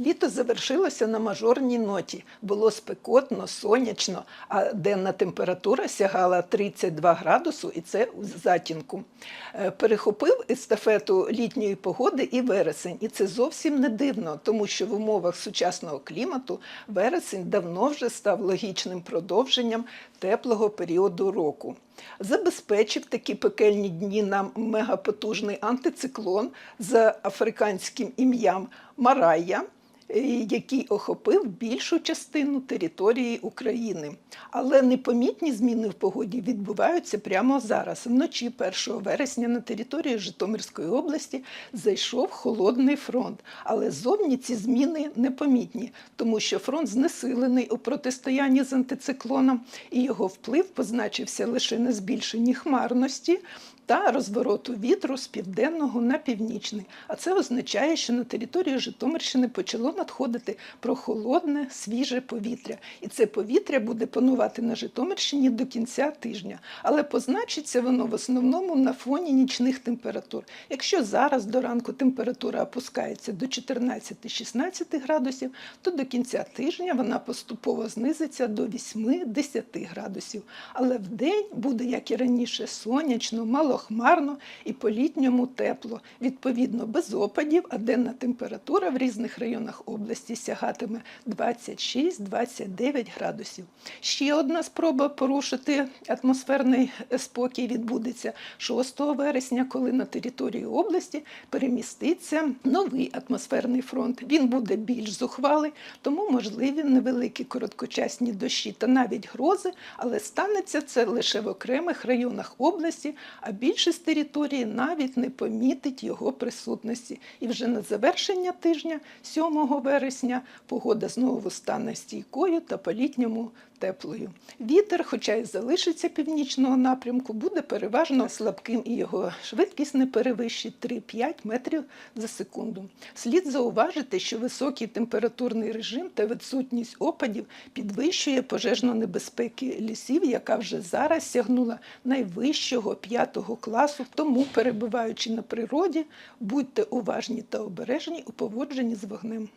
Літо завершилося на мажорній ноті. Було спекотно, сонячно, а денна температура сягала 32 градусу, і це у затінку. Е, Перехопив естафету літньої погоди і вересень. І це зовсім не дивно, тому що в умовах сучасного клімату вересень давно вже став логічним продовженням теплого періоду року. Забезпечив такі пекельні дні нам мегапотужний антициклон за африканським ім'ям Марая який охопив більшу частину території України. Але непомітні зміни в погоді відбуваються прямо зараз. Вночі 1 вересня на територію Житомирської області зайшов холодний фронт. Але зовні ці зміни непомітні, тому що фронт знесилений у протистоянні з антициклоном, і його вплив позначився лише на збільшенні хмарності та розвороту вітру з південного на північний. А це означає, що на територію Житомирщини почало надходити прохолодне, свіже повітря. І це повітря буде панувати на Житомирщині до кінця тижня. Але позначиться воно в основному на фоні нічних температур. Якщо зараз до ранку температура опускається до 14-16 градусів, то до кінця тижня вона поступово знизиться до 8-10 градусів. Але в день буде, як і раніше, сонячно, малохмарно і по-літньому тепло. Відповідно, без опадів, а денна температура в різних районах області сягатиме 26-29 градусів. Ще одна спроба порушити атмосферний спокій відбудеться 6 вересня, коли на територію області переміститься новий атмосферний фронт. Він буде більш зухвалий, тому можливі невеликі короткочасні дощі та навіть грози, але станеться це лише в окремих районах області, а більшість території навіть не помітить його присутності. І вже на завершення тижня, 7 вересня, погода знову стане стійкою та по-літньому теплою. Вітер, хоча й залишиться північного напрямку, буде переважно слабким і його швидкість не перевищить 3-5 метрів за секунду. Слід зауважити, що високий температурний режим та відсутність опадів підвищує пожежну небезпеки лісів, яка вже зараз сягнула найвищого п'ятого класу. Тому, перебуваючи на природі, будьте уважні та обережні у поводженні з вогнем.